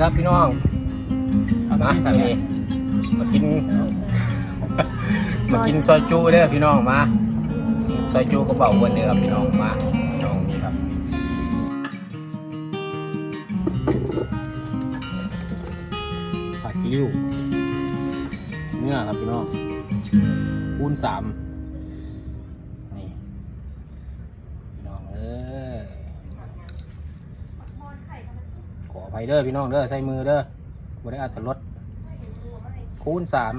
ครับพี่น้องเอามาที่ทาทางงนี้นี้มากินมากินซอยจูเด้อพี่น้องมาซอยจูกระเป๋าวันเด้อครับพี่น้องมาพี่น้องนี่ครับผัดกิ้วเนื้อครับพี่น้องคูณสามนี่พี่น้องเอ้ยขออภัย เด้อพี่น้องเด้อใส่มือเด้อบ่ได้อัตรสคูณสาม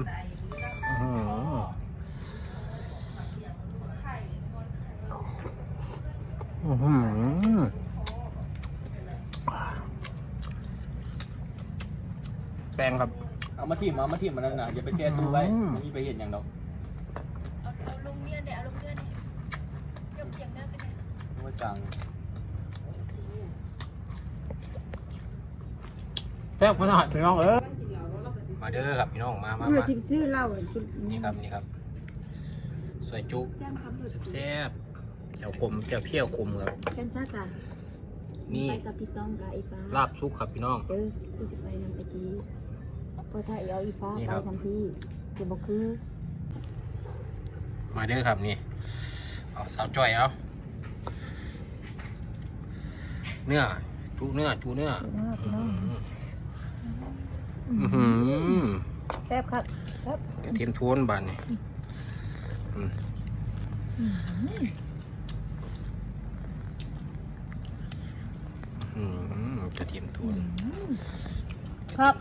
อื้อหืออื้อหือแป้งครับ เอามาทิ่มเอามาทิ่มมันนั่นน่ะอย่าไปแช่ตู้ไว้มีไปเห็นอย่างดอกเอาเอาลงเมียนเดี๋ยวเอาลงเมียนเดี๋ยวเสียงดังไปไหนไว้กลาง แซ่บขนาดพี่น้องเอ้ยมาเด้อครับพี่น้องมามาเมื่อมาสิซื้อเหล้าจุดนี่ครับนี่ครับสวยจุจ้างคำหลุดแซ่บๆแจ่วขมแจ่วเพี้ยวขมครับกันซะจ้ะนี่ไปกับพี่ต้องกับไอ้ฟ้าลาบซุกครับพี่น้องเออกูจะไปนำไปกีพอถ้าเอาอีฟ้านี่ไปครับทำพี่จะบอกคือ มาเด้อครับนี่เอาสาวจ้อยเอาเนื้อจูเนื้อจูเนื้อ แซ่บครับแซ่บกระเทียมทวนบานนี่อืมอื้อหือกระเทียมทวนครับ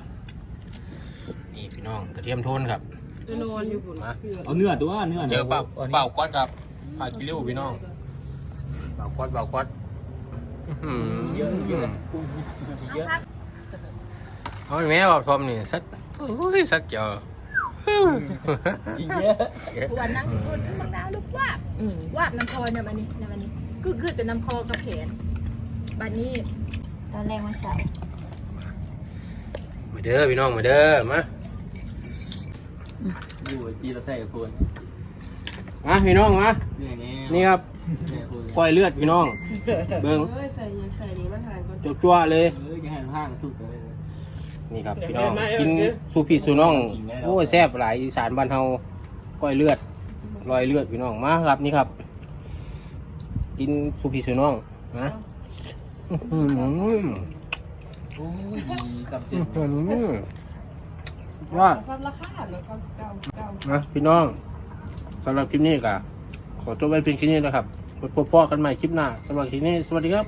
นี่พี่น้องกระเทียมทวนครับจะนอนอยู่บุญมาเอาเนื้อตัวเนื้อเจอเปล่าเปล่าก้อนครับปลากิริ้วพี่น้องเปล่าก้อนเปล่าก้อนอื้อหืเยอะเยอะกุ้งเยอะ เอาแม่บอกทอมนี่สักโอ้ยสักเจออีกเยอะวันนั่งคนบางดาวลูกว่าบอืมว่าบน้ำคอเนี่ยมันนี่เนี่ยมันนี่คือคือแต่น้ำคอกับแขนบัดนี้ตอนแรกมาใส่มาเด้อพี่น้องมาเด้อมาอยู่จีเราใส่กับคนมาพี่น้องมาเนื้อแน่นี่ครับใส่กับคนก้อยเลือดพี่น้อง เบิ่งเอ้ยใส่ยังใส่ดีมันหายก่อนจั่วๆเลยเออจะให้ห้างสุดเลย นี่ครับพี่น้องกินสูพี่สูน้องโอ้ยแซ่บหลายอีสานบ้านเฮาก้อยเลือดรอยเลือดพี่น้องมาครับนี่ครับ กินสูพี่สูน้องนะอื้อหือโอ้ยดีกับเจ็อื้บอหือว่าฟันราคาแล้วก็เก่าเก่านะพี่น้องสำหรับคลิปนี้ก็ขอจบไว้เพียงแค่นี้นะครับไว้พบพ่อกันใหม่คลิปหน้าสำหรับคลิปนี้สวัสดีครับ